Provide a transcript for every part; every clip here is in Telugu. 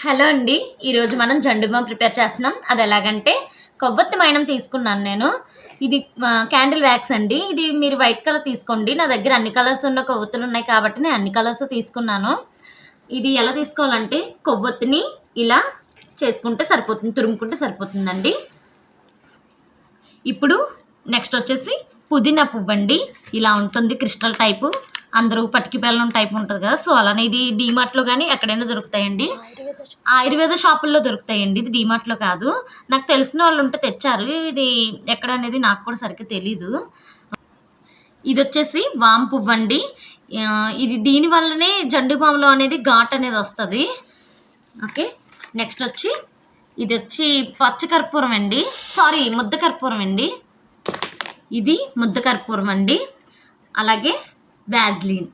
హలో అండి. ఈరోజు మనం జండుబాం ప్రిపేర్ చేస్తున్నాం. అది ఎలాగంటే కొవ్వొత్తి మైనం తీసుకున్నాను నేను. ఇది క్యాండిల్ వ్యాక్స్ అండి. ఇది మీరు వైట్ కలర్ తీసుకోండి. నా దగ్గర అన్ని కలర్స్ ఉన్న కొవ్వొత్తులు ఉన్నాయి కాబట్టి నేను అన్ని కలర్స్ తీసుకున్నాను. ఇది ఎలా తీసుకోవాలంటే కొవ్వొత్తిని ఇలా చేసుకుంటే సరిపోతుంది తురుముకుంటే సరిపోతుందండి. ఇప్పుడు నెక్స్ట్ వచ్చేసి పుదీనా పువ్వు అండి ఇలా ఉంటుంది క్రిస్టల్ టైపు. అందరూ పటికి బెల్లం టైప్ ఉంటుంది కదా. సో అలానే ఇది డీమార్ట్లో కానీ ఎక్కడైనా దొరుకుతాయండి. ఆయుర్వేద షాపుల్లో దొరుకుతాయండి. ఇది డీమార్ట్లో కాదు. నాకు తెలిసిన వాళ్ళు ఉంటే తెచ్చారు. ఇది ఎక్కడ అనేది నాకు కూడా సరిగ్గా తెలీదు. ఇది వచ్చేసి వామ్ పువ్వు అండి. ఇది దీని వల్లనే జండు బాములో అనేది ఘాట్ అనేది వస్తుంది. ఓకే. నెక్స్ట్ వచ్చి ఇది వచ్చి పచ్చ కర్పూరం అండి. సారీ ముద్ద కర్పూరం అండి. ఇది ముద్ద కర్పూరం అండి. అలాగే వ్యాజ్లిన్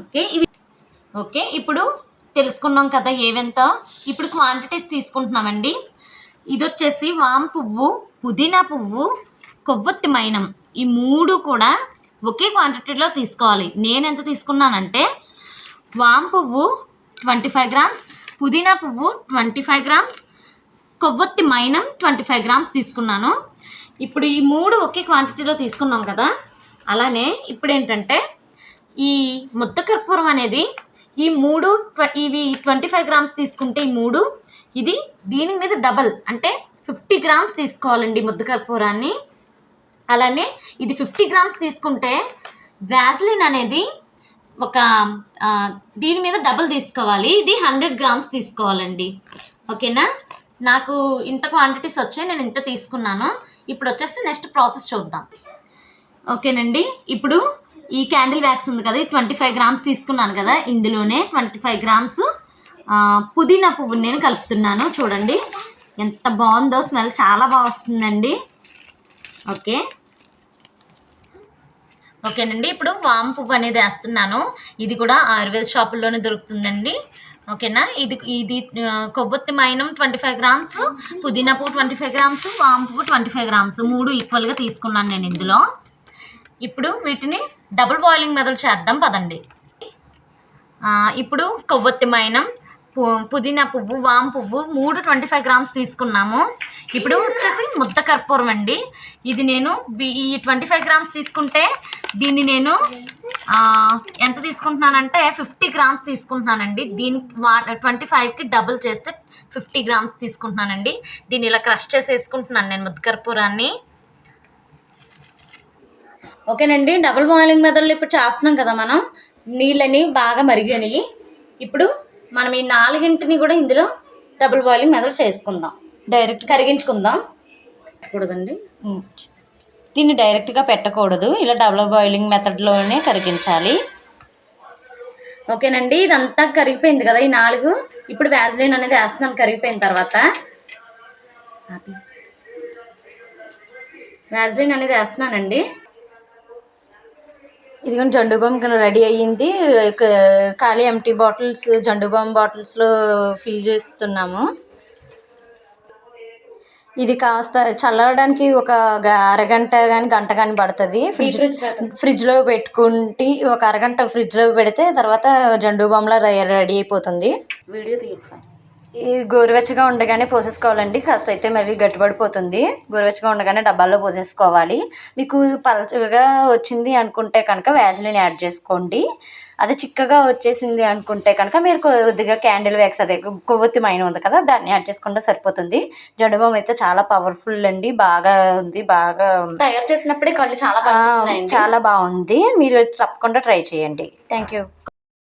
ఓకే ఇవి ఓకే ఇప్పుడు తెలుసుకున్నాం కదా ఏవెంత. ఇప్పుడు క్వాంటిటీస్ తీసుకుంటున్నామండి. ఇది వచ్చేసి వామ్ పువ్వు పుదీనా పువ్వు కొవ్వొత్తి మైనం. ఈ మూడు కూడా ఒకే క్వాంటిటీలో తీసుకోవాలి. నేను ఎంత తీసుకున్నానంటే వామ్ పువ్వు ట్వంటీ ఫైవ్ గ్రామ్స్ పుదీనా పువ్వు ట్వంటీ ఫైవ్ గ్రామ్స్ కొవ్వొత్తి మైనం ట్వంటీ ఫైవ్ గ్రామ్స్ తీసుకున్నాను. ఇప్పుడు ఈ మూడు ఒకే క్వాంటిటీలో తీసుకున్నాం కదా. అలానే ఇప్పుడు ఏంటంటే ఈ ముద్ద కర్పూరం అనేది ఈ మూడు ట్వ- ఇవి ట్వంటీ ఫైవ్ గ్రామ్స్ తీసుకుంటే ఈ మూడు ఇది దీని మీద డబల్ అంటే ఫిఫ్టీ గ్రామ్స్ తీసుకోవాలండి ముద్ద కర్పూరాన్ని అలానే ఇది ఫిఫ్టీ గ్రామ్స్ తీసుకుంటే వ్యాజ్లిన్ అనేది ఒక దీని మీద డబుల్ తీసుకోవాలి. ఇది హండ్రెడ్ గ్రామ్స్ తీసుకోవాలండి. ఓకేనా? నాకు ఇంత క్వాంటిటీస్ వచ్చాయి నేను ఇంత తీసుకున్నాను. ఇప్పుడు వచ్చేసి నెక్స్ట్ ప్రాసెస్ చూద్దాం. ఓకేనండి. ఇప్పుడు ఈ క్యాండిల్ వ్యాక్స్ ఉంది కదా ట్వంటీ ఫైవ్ గ్రామ్స్ తీసుకున్నాను కదా ఇందులోనే ట్వంటీ ఫైవ్ గ్రామ్స్ పుదీనా పువ్వుని నేను కలుపుతున్నాను. చూడండి ఎంత బాగుందో స్మెల్ చాలా బాగా వస్తుందండి. ఓకే. ఓకేనండి ఇప్పుడు వామ్ పువ్వు అనేది వేస్తున్నాను. ఇది కూడా ఆయుర్వేద షాపుల్లోనే దొరుకుతుందండి. ఓకేనా? ఇది ఇది కొవ్వొత్తి మైనం ట్వంటీ ఫైవ్ గ్రామ్స్ పుదీనా పువ్వు ట్వంటీ ఫైవ్ గ్రామ్స్ వామ్ పువ్వు ట్వంటీ ఫైవ్ గ్రామ్స్ మూడు ఈక్వల్గా తీసుకున్నాను నేను ఇందులో. ఇప్పుడు వీటిని డబుల్ బాయిలింగ్ మెదడు చేద్దాం పదండి. ఇప్పుడు కొవ్వొత్తి మైనం పు- పుదీనా పువ్వు వామ్ పువ్వు మూడు ట్వంటీ ఫైవ్ గ్రామ్స్ తీసుకున్నాము. ఇప్పుడు వచ్చేసి ముద్ద కర్పూరం అండి. ఇది నేను ఈ ట్వంటీ ఫైవ్ గ్రామ్స్ తీసుకుంటే దీన్ని నేను ఎంత తీసుకుంటున్నానంటే ఫిఫ్టీ గ్రామ్స్ తీసుకుంటున్నానండి. దీని వా ట్వంటీ ఫైవ్కి డబుల్ చేస్తే ఫిఫ్టీ గ్రామ్స్ తీసుకుంటున్నానండి. దీన్ని ఇలా క్రష్ చేసి వేసుకుంటున్నాను నేను ముద్ద కర్పూరాన్ని. ఓకేనండి డబుల్ బాయిలింగ్ మెథడ్లో ఇప్పుడు చేస్తున్నాం కదా మనం. నీళ్ళని బాగా మరిగినాయి. ఇప్పుడు మనం ఈ నాలుగింటిని కూడా ఇందులో డబుల్ బాయిలింగ్ మెథడ్ చేసుకుందాం. డైరెక్ట్ కరిగించుకుందాం. పెట్టకూడదండి. దీన్ని డైరెక్ట్గా పెట్టకూడదు. ఇలా డబుల్ బాయిలింగ్ మెథడ్లోనే కరిగించాలి. ఓకేనండి ఇదంతా కరిగిపోయింది కదా ఈ నాలుగు. ఇప్పుడు వ్యాజ్లైన్ అనేది వేస్తున్నాను కరిగిపోయిన తర్వాత. వ్యాజ్లైన్ అనేది వేస్తున్నానండి. ఇదిగోండి జండు బామ్ రెడీ అయ్యింది. ఖాళీ ఎంటీ బాటిల్స్ జండు బామ్ బాటిల్స్లో ఫిల్ చేస్తున్నాము. ఇది కాస్త చల్లడానికి ఒక అరగంట కానీ గంట కానీ పడుతుంది. ఫ్రిడ్జ్ ఫ్రిడ్జ్లో పెట్టుకుంటే ఒక అరగంట ఫ్రిడ్జ్లో పెడితే తర్వాత జండు బామ్లా రెడీ అయిపోతుంది. వీడియో తీయచ్చు ఈ గోరువెచ్చగా ఉండగానే పోసేసుకోవాలండి. కాస్త అయితే మరి గట్టిపడిపోతుంది గోరువెచ్చగా ఉండగానే డబ్బాల్లో పోసేసుకోవాలి. మీకు పలచగా వచ్చింది అనుకుంటే కనుక వ్యాజిలిన్ యాడ్ చేసుకోండి. అదే చిక్కగా వచ్చేసింది అనుకుంటే కనుక మీరు కొద్దిగా క్యాండిల్ వ్యాక్స్ అదే కొవ్వొత్తి మైన ఉంది కదా దాన్ని యాడ్ చేసుకుంటే సరిపోతుంది. జండుబామ్ అయితే చాలా పవర్ఫుల్ అండి. బాగా ఉంది బాగా తయారు చేసినప్పుడే కళ్ళు చాలా చాలా బాగుంది. మీరు తప్పకుండా ట్రై చేయండి. Thank you.